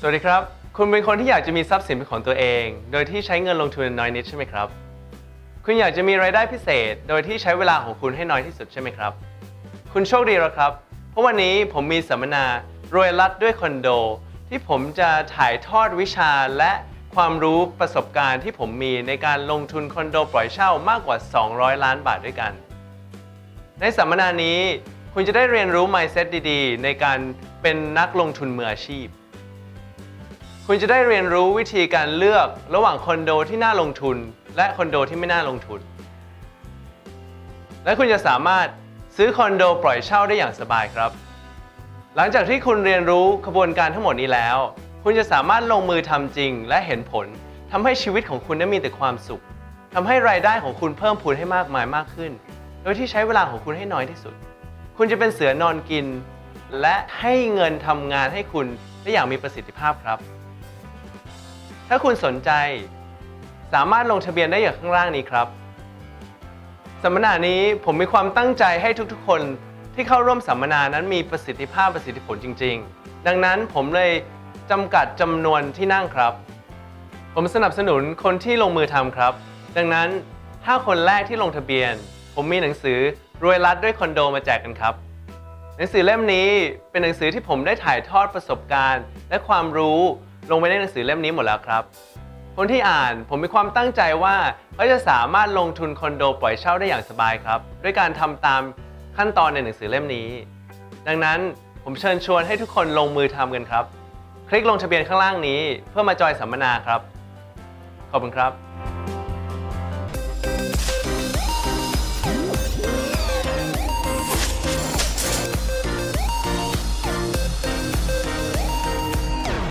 สวัสดีครับ คุณเป็นคนที่อยากจะมีทรัพย์สินเป็นของตัวเอง โดยที่ใช้เงินลงทุนน้อยนิดใช่ไหมครับ คุณอยากจะมีรายได้พิเศษ โดยที่ใช้เวลาของคุณให้น้อยที่สุดใช่ไหมครับ คุณโชคดีแล้วครับ เพราะวันนี้ผมมีสัมมนารวยรัดด้วยคอนโด ที่ผมจะถ่ายทอดวิชาและความรู้ประสบการณ์ที่ผมมีในการลงทุนคอนโดปล่อยเช่ามากกว่า 200 ล้านบาทด้วยกัน ในสัมมนานี้คุณจะได้เรียนรู้ mindset ดีๆ ในการเป็นนักลงทุนมืออาชีพ คุณจะได้เรียนรู้วิธีการเลือกระหว่างคอนโดที่น่าลงทุน และคอนโดที่ไม่น่าลงทุน และคุณจะสามารถซื้อคอนโดปล่อยเช่าได้อย่างสบายครับ หลังจากที่คุณเรียนรู้ขบวนการทั้งหมดนี้แล้ว คุณจะสามารถลงมือทำจริงและเห็นผลทำให้ชีวิตของคุณนั้มีแต่ความสุขทำให้รายได้ของคุณเพิ่มพูนให้มากมายมากขึ้น โดยที่ใช้เวลาของคุณให้น้อยที่สุด คุณจะเป็นเสือนอนกิน และให้เงินทำงานให้คุณได้อย่างมีประสิทธิภาพครับ ถ้าคุณสนใจ สามารถลงทะเบียนได้อย่างข้างล่างนี้ครับสัมมนานี้ผมมีความตั้งใจให้ทุกๆ คนที่เข้าร่วมสัมมนานั้นมีประสิทธิภาพประสิทธิผลจริง ๆ ดังนั้นผมเลยจำกัดจำนวนที่นั่งครับ ผมสนับสนุนคนที่ลงมือทำครับ ดังนั้น5คนแรกที่ลงทะเบียน ผมมีหนังสือรวยรัดด้วยคอนโดมาแจกกันครับ หนังสือเล่มนี้เป็นหนังสือที่ผมได้ถ่ายทอดประสบการณ์ และความรู้ ลงไปในหนังสือเล่มนี้หมดแล้วครับ คนที่อ่านผมมีความตั้งใจว่าเขาจะสามารถลงทุนคอนโดปล่อยเช่าได้อย่างสบายครับ ด้วยการทำตามขั้นตอนในหนังสือเล่มนี้ ดังนั้นผมเชิญชวนให้ทุกคนลงมือทำกันครับ คลิกลงทะเบียนข้างล่างนี้ เพื่อมาจอยสัมมนาครับ ขอบคุณครับ